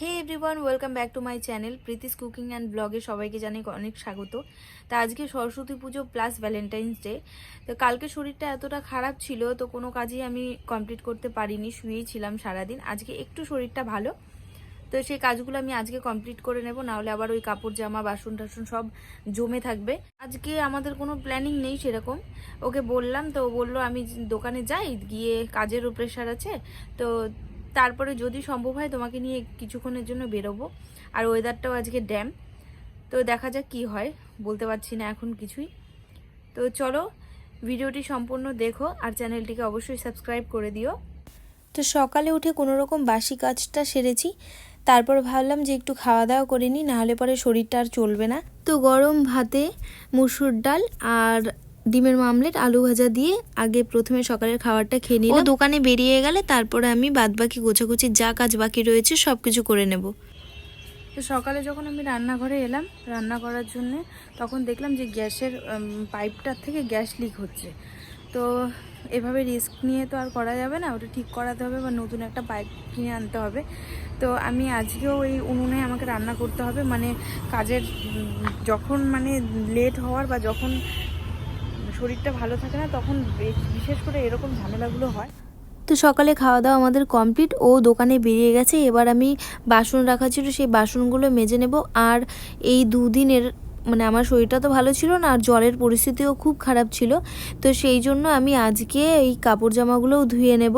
Hey everyone welcome back to my channel Preeti's cooking and ব্লগে সবাইকে জানাই অনেক স্বাগত। তা আজকে সরস্বতী পুজো প্লাস ভ্যালেন্টাইন্স ডে তো কালকে শরীরটা এতটা খারাপ ছিল, তো কোনো কাজই আমি কমপ্লিট করতে পারিনি, শুয়েই ছিলাম সারাদিন। আজকে একটু শরীরটা ভালো, তো সেই কাজগুলো আমি আজকে কমপ্লিট করে নেব, নাহলে আবার ওই কাপড় জামা, বাসন টাসন সব জমে থাকবে। আজকে আমাদের কোনো প্ল্যানিং নেই সেরকম। ওকে বললাম, তো বলল, আমি দোকানে যাই, গিয়ে কাজেরও প্রেশার আছে। তো তারপরে যদি সম্ভব হয় তোমাকে নিয়ে কিছুক্ষণের জন্য বেরোবো। আর ওয়েদারটাও আজকে ড্যাম তো দেখা যাক কি হয়, বলতে পারছি না এখন কিছুই। তো চলো, ভিডিওটি সম্পূর্ণ দেখো আর চ্যানেলটিকে অবশ্যই সাবস্ক্রাইব করে দিও। তো সকালে উঠে কোনো রকম বাসি কাজটা সেরেছি। তারপর ভাবলাম যে একটু খাওয়া দাওয়া করে নিই নাহলে পরে শরীরটা আর চলবে না। তো গরম ভাতে মুসুর ডাল আর ডিমের মামলেট আলু ভাজা দিয়ে আগে প্রথমে সকালের খাবারটা খেয়ে নিলাম। দোকানে বেরিয়ে গেলে তারপরে আমি বাদবাকি গোছাগুছি যা কাজ বাকি রয়েছে সব কিছু করে নেব। তো সকালে যখন আমি রান্নাঘরে এলাম রান্না করার জন্য তখন দেখলাম যে গ্যাসের পাইপটার থেকে গ্যাস লিক হচ্ছে। তো এভাবে রিস্ক নিয়ে তো আর করা যাবে না ওটা ঠিক করাতে হবে বা নতুন একটা পাইপ কিনে আনতে হবে। তো আমি আজকেও এই উনুনে আমাকে রান্না করতে হবে মানে কাজের যখন মানে লেট হওয়ার বা যখন শরীরটা ভালো থাকে না, তখন বিশেষ করে এরকম ঝামেলাগুলো হয়। তো সকালে খাওয়া দাওয়া আমাদের কমপ্লিট, ও দোকানে বেরিয়ে গেছে। এবার আমি বাসন রাখা ছিল, সেই বাসনগুলো মেজে নেব। আর এই দুদিনের মানে আমার শরীরটা তো ভালো ছিল না, আর জলের পরিস্থিতিও খুব খারাপ ছিল। তো সেই জন্য আমি আজকে এই কাপড় জামাগুলোও ধুয়ে নেব।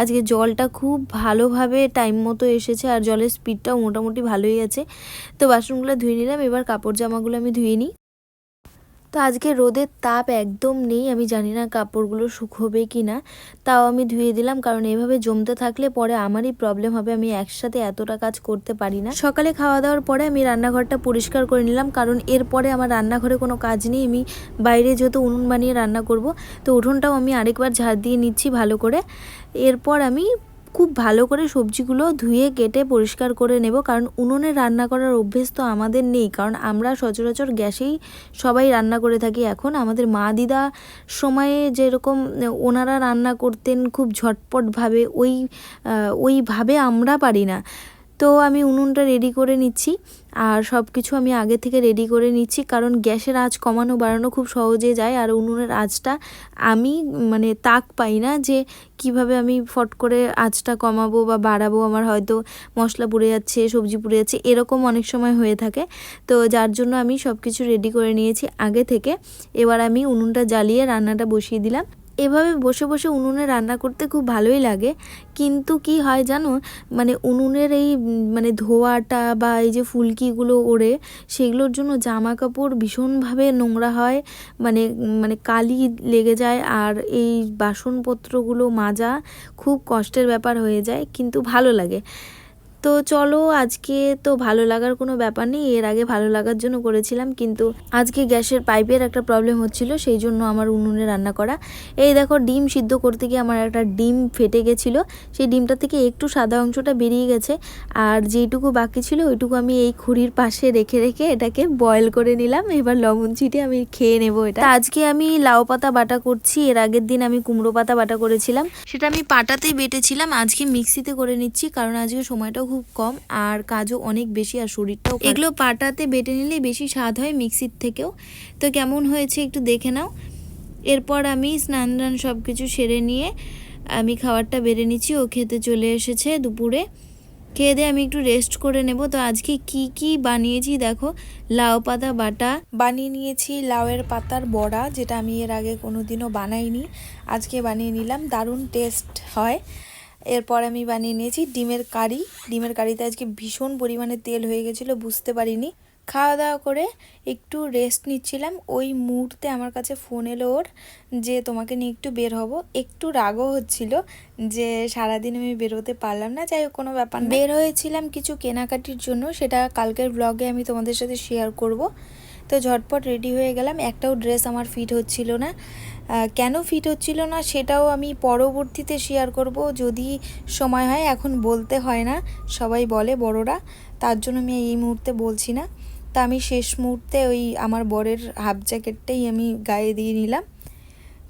আজকে জলটা খুব ভালোভাবে টাইম মতো এসেছে, আর জলের স্পিডটাও মোটামুটি ভালোই আছে। তো বাসনগুলো ধুয়ে নিলাম, এবার কাপড় জামাগুলো আমি ধুয়ে নিই। তো আজকে রোদের তাপ একদম নেই, আমি জানি না কাপড়গুলো শুকোবে কি না, তাও আমি ধুয়ে দিলাম, কারণ এভাবে জমতে থাকলে পরে আমারই প্রবলেম হবে, আমি একসাথে এতটা কাজ করতে পারি না। সকালে খাওয়া দাওয়ার পরে আমি রান্নাঘরটা পরিষ্কার করে নিলাম, কারণ এরপরে আমার রান্নাঘরে কোনো কাজ নেই, আমি বাইরে যেহেতু উনুন বানিয়ে রান্না করব, তো উঠোনটাও আমি আরেকবার ঝাড় দিয়ে নিচ্ছি ভালো করে। এরপর আমি খুব ভালো করে সবজিগুলো ধুয়ে, কেটে, পরিষ্কার করে নেব। কারণ উনুনে রান্না করার অভ্যেস তো আমাদের নেই। কারণ আমরা সচরাচর গ্যাসেই সবাই রান্না করে থাকি এখন। আমাদের মা দিদা সময়ে যেরকম ওনারা রান্না করতেন খুব ঝটপটভাবে, ওই ওইভাবে আমরা পারি না। তো আমি উনুনটা রেডি করে নিচ্ছি। আর সব কিছু আমি আগে থেকে রেডি করে নিচ্ছি, কারণ গ্যাসের আঁচ কমানো বাড়ানো খুব সহজে যায়। আর উনুনের আঁচটা আমি মানে তাক পাই না যে কীভাবে আমি ফট করে আঁচটা কমাবো বা বাড়াবো। আমার হয়তো মশলা পুড়ে যাচ্ছে, সবজি পুড়ে যাচ্ছে, এরকম অনেক সময় হয়ে থাকে। তো যার জন্য আমি সব কিছু রেডি করে নিয়েছি আগে থেকে। এবার আমি উনুনটা জ্বালিয়ে রান্নাটা বসিয়ে দিলাম। এভাবে বসে বসে উনুনে রান্না করতে খুব ভালোই লাগে। কিন্তু কি হয় জানো? মানে উনুনের এই মানে ধোয়াটা বা এই যে ফুলকিগুলো ওড়ে, সেগুলোর জন্য জামা কাপড় ভীষণভাবে নোংরা হয়। মানে মানে কালি লেগে যায় আর এই বাসনপত্রগুলো মাজা খুব কষ্টের ব্যাপার হয়ে যায়, কিন্তু ভালো লাগে। তো চলো, আজকে তো ভালো লাগার কোনো ব্যাপার নেই, এর আগে ভালো লাগার জন্য করেছিলাম, কিন্তু আজকে গ্যাসের পাইপের একটা প্রবলেম হচ্ছিল, সেই জন্য আমার উনুনে রান্না করা। এই দেখো, ডিম সিদ্ধ করতে গিয়ে আমার একটা ডিম ফেটে গেছিল, সেই ডিমটা থেকে একটু সাদা অংশটা বেরিয়ে গেছে, আর যেইটুকু বাকি ছিল ওইটুকু আমি এই খুঁড়ির পাশে রেখে রেখে এটাকে বয়েল করে নিলাম, এবার লবণ ছিটে আমি খেয়ে নেব এটা। আজকে আমি লাউ পাতা বাটা করছি, এর আগের দিন আমি কুমড়ো পাতা বাটা করেছিলাম, সেটা আমি পাটাতেই বেটেছিলাম, আজকে মিক্সিতে করে নিচ্ছি, কারণ আজকে সময়টাও খুব কম আর কাজও অনেক বেশি আর শরীরটাও এগুলো পাটাতে বেটে নিলে বেশি স্বাদ হয় মিক্সির থেকেও। তো কেমন হয়েছে একটু দেখে নাও। এরপর আমি স্নান টান সব কিছু সেরে নিয়ে আমি খাবারটা বেড়ে নিচ্ছি, ও খেতে চলে এসেছে দুপুরে। খেয়ে দিয়ে আমি একটু রেস্ট করে নেব। তো আজকে কি কি বানিয়েছি দেখো? লাউ পাতা বাটা। বানিয়ে নিয়েছি লাউয়ের পাতার বড়া, যেটা আমি এর আগে কোনোদিনও বানাইনি। আজকে বানিয়ে নিলাম, দারুণ টেস্ট হয়। এরপর আমি বানিয়ে নিয়েছি ডিমের কারি। ডিমের কারিতে আজকে ভীষণ পরিমাণে তেল হয়ে গেছিল, বুঝতে পারিনি। খাওয়া দাওয়া করে একটু রেস্ট নিচ্ছিলাম। ওই মুহূর্তে আমার কাছে ফোন এলো ওর যে, তোমাকে নিয়ে একটু বের হব। একটু রাগও হচ্ছিল যে, সারাদিন আমি বেরোতে পারলাম না, যাই হোক, কোনো ব্যাপার বের হয়েছিলাম কিছু কেনাকাটির জন্য, সেটা কালকের ব্লগে আমি তোমাদের সাথে শেয়ার করব। তো ঝটপট রেডি হয়ে গেলাম। একটাও ড্রেস আমার ফিট হচ্ছিল না। কেন ফিট হচ্ছিল না সেটাও আমি পরবর্তীতে শেয়ার করব। যদি সময় হয়, এখন বলতে হয় না। সবাই বলে বড়রা। তার জন্য আমি এই মুহূর্তে বলছি না। তা আমি শেষ মুহূর্তে ওই আমার বরের হাফ জ্যাকেটটাই আমি গায়ে দিয়ে নিলাম।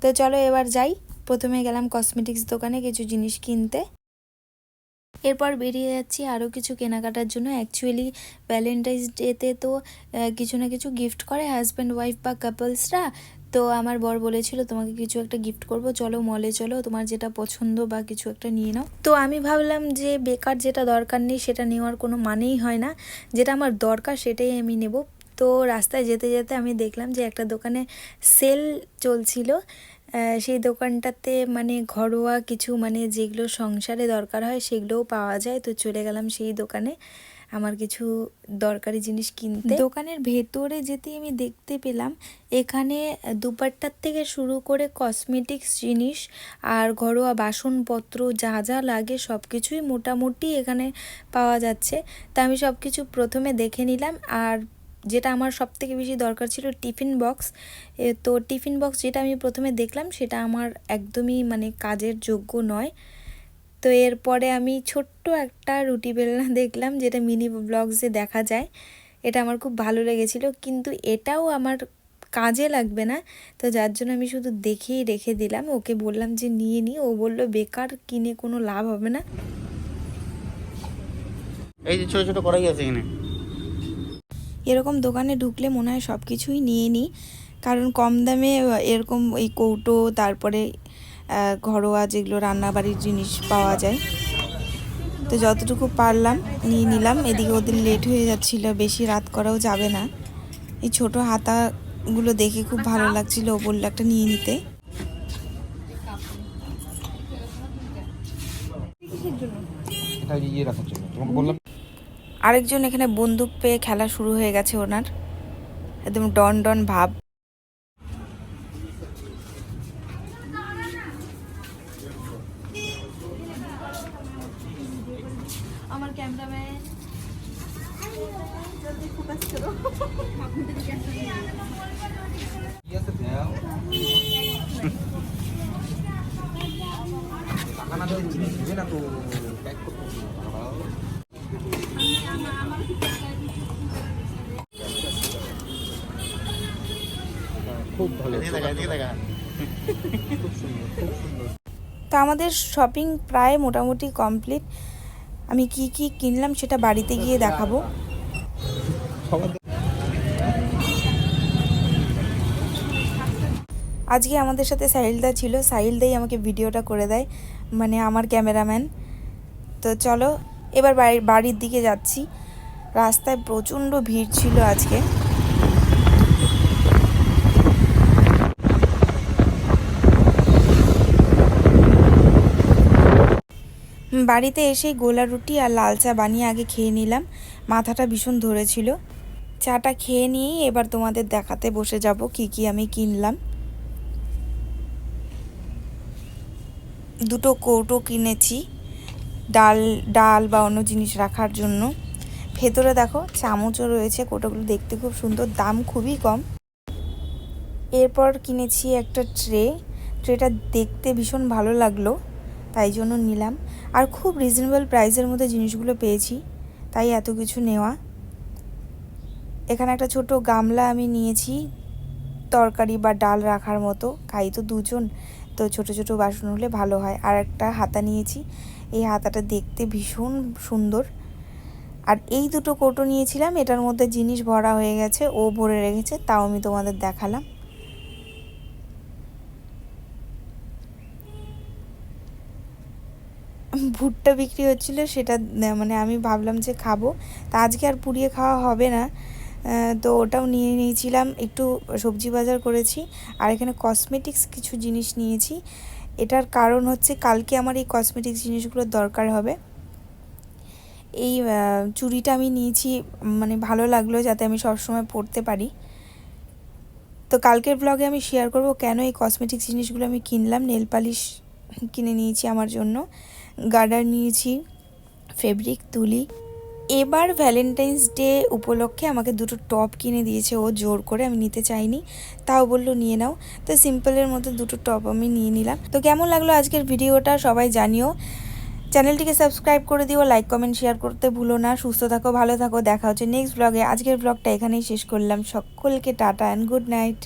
তো চলো এবার যাই। প্রথমে গেলাম কসমেটিক্স দোকানে কিছু জিনিস কিনতে। এরপর বেরিয়ে যাচ্ছি আরও কিছু কেনাকাটার জন্য। অ্যাকচুয়ালি ভ্যালেন্টাইন্স ডেতে তো কিছু না কিছু গিফট করে হাজব্যান্ড ওয়াইফ বা কাপলসরা তো আমার বর বলেছিল, তোমাকে কিছু একটা গিফট করব। চলো মলে চলো, তোমার যেটা পছন্দ বা কিছু একটা নিয়ে নাও। তো আমি ভাবলাম যে, বেকার যেটা দরকার নেই, সেটা নেওয়ার কোনো মানেই হয় না। যেটা আমার দরকার, সেটাই আমি নেব। তো রাস্তায় যেতে যেতে আমি দেখলাম যে, একটা দোকানে সেল চলছিল। সেই দোকানটাতে মানে ঘরোয়া কিছু মানে যেগুলো সংসারে দরকার হয় সেগুলোও পাওয়া যায়। তো চলে গেলাম সেই দোকানে। আমার কিছু দরকারি জিনিস কিনতে। দোকানের ভেতরে যেতে আমি দেখতে পেলাম, এখানে দুপাট্টার থেকে শুরু করে কসমেটিক্স জিনিস আর ঘরোয়া বাসনপত্র যা যা লাগে সব কিছুই মোটামুটি এখানে পাওয়া যাচ্ছে। তা আমি সব কিছু প্রথমে দেখে নিলাম আর যেটা আমার সব থেকে বেশি দরকার ছিল টিফিন বক্স। তো টিফিন বক্স যেটা আমি প্রথমে দেখলাম সেটা আমার একদমই মানে কাজের যোগ্য নয়। তো এরপরে আমি ছোট্ট একটা রুটি বেলনা দেখলাম যেটা মিনি ব্লগসে দেখা যায়। এটা আমার খুব ভালো লেগেছিল কিন্তু এটাও আমার কাজে লাগবে না। তো যার জন্য আমি শুধু দেখেই রেখে দিলাম। ওকে বললাম যে নিয়ে নি। ও বলল, বেকার, কিনে কোনো লাভ হবে না। এই যে ছোট ছোট কড়াই আছে এখানে। এরকম দোকানে ঢুকলে মনে হয় সব কিছুই নিয়ে নিই। কারণ কম দামে এরকম এই কৌটো, তারপরে ঘরোয়া যেগুলো রান্নাবাড়ির জিনিস পাওয়া যায়। তো যতটুকু পারলাম নিয়ে নিলাম। এদিকে ওদের লেট হয়ে যাচ্ছিল, বেশি রাত করাও যাবে না। এই ছোট হাতাগুলো দেখে খুব ভালো লাগছিল ও বলল একটা নিয়ে নিতে। ইয়ে জন্য। আরেকজন এখানে বন্দুক পেয়ে খেলা শুরু হয়ে গেছে ওনার। একদম ডন ডন ভাব। আমার ক্যামেরাম্যান। টাকা না দিলে জিনিস দিবে না তো প্যাক করতে খুব ভালো দেখা দেখা। খুব সুন্দর খুব সুন্দর। তো আমাদের শপিং প্রায় মোটামুটি কমপ্লিট আমি কি কি কিনলাম সেটা বাড়িতে গিয়ে দেখাবো। আজকে আমাদের সাথে সাহিলদা ছিল। সাহিলদাই আমাকে ভিডিওটা করে দেয় মানে আমার ক্যামেরাম্যান। তো চলো এবার বাড়ি বাড়ির দিকে যাচ্ছি। রাস্তায় প্রচণ্ড ভিড় ছিল আজকে। বাড়িতে এসেই গোলা রুটি আর লাল চা বানিয়ে আগে খেয়ে নিলাম। মাথাটা ভীষণ ধরেছিল। চাটা খেয়ে নিয়েই এবার তোমাদের দেখাতে বসে যাব কি কি আমি কিনলাম। দুটো কৌটো কিনেছি, ডাল ডাল বা অন্য জিনিস রাখার জন্য। ভেতরে দেখো চামচও রয়েছে, কৌটোগুলো দেখতে খুব সুন্দর, দাম খুবই কম। এরপর কিনেছি একটা ট্রে। ট্রেটা দেখতে ভীষণ ভালো লাগল, তাই জন্য নিলাম। আর খুব রিজনেবল প্রাইসের মধ্যে জিনিসগুলো পেয়েছি, তাই এত কিছু নেওয়া। এখানে একটা ছোট গামলা আমি নিয়েছি, তরকারি বা ডাল রাখার মতো, খাই তো দুজন, তো ছোট ছোট বাসন হলে ভালো হয়। আর একটা হাতা নিয়েছি, এই হাতাটা দেখতে ভীষণ সুন্দর। আর এই দুটো কৌটো নিয়েছিলাম, এটার মধ্যে জিনিস ভরা হয়ে গেছে, ও ভরে রেখেছে, তাও আমি তোমাদের দেখালাম। ভুট্টা বিক্রি হচ্ছিল, সেটা মানে আমি ভাবলাম যে খাব। তা আজকে আর পুড়িয়ে খাওয়া হবে না। তো ওটাও নিয়ে নিয়েছিলাম, একটু সবজি বাজার করেছি, আর এখানে কসমেটিক্স কিছু জিনিস নিয়েছি। এটার কারণ হচ্ছে কালকে আমার এই কসমেটিক্স জিনিসগুলোর দরকার হবে। এই চুড়িটা আমি নিয়েছি মানে ভালো লাগল যাতে আমি সবসময় পরতে পারি। তো কালকের ব্লগে আমি শেয়ার করব কেন এই কসমেটিক্স জিনিসগুলো আমি কিনলাম নেল পালিশ কিনে নিয়েছি আমার জন্য। গার্ডার নিয়েছি, ফেব্রিক, তুলি। এবার ভ্যালেন্টাইন্স ডে উপলক্ষে আমাকে দুটো টপ কিনে দিয়েছে, ও জোর করে আমি নিতে চাইনি, তাও বলল নিয়ে নাও। তো সিম্পলের মতো দুটো টপ আমি নিয়ে নিলাম। তো কেমন লাগল আজকের ভিডিওটা সবাই জানিও। চ্যানেলটিকে সাবস্ক্রাইব করে দিও লাইক কমেন্ট শেয়ার করতে ভুলো না। সুস্থ থাকো, ভালো থাকো। দেখা হচ্ছে নেক্সট ব্লগে আজকের ব্লগটা এখানেই শেষ করলাম। সকলকে টাটা অ্যান্ড গুড নাইট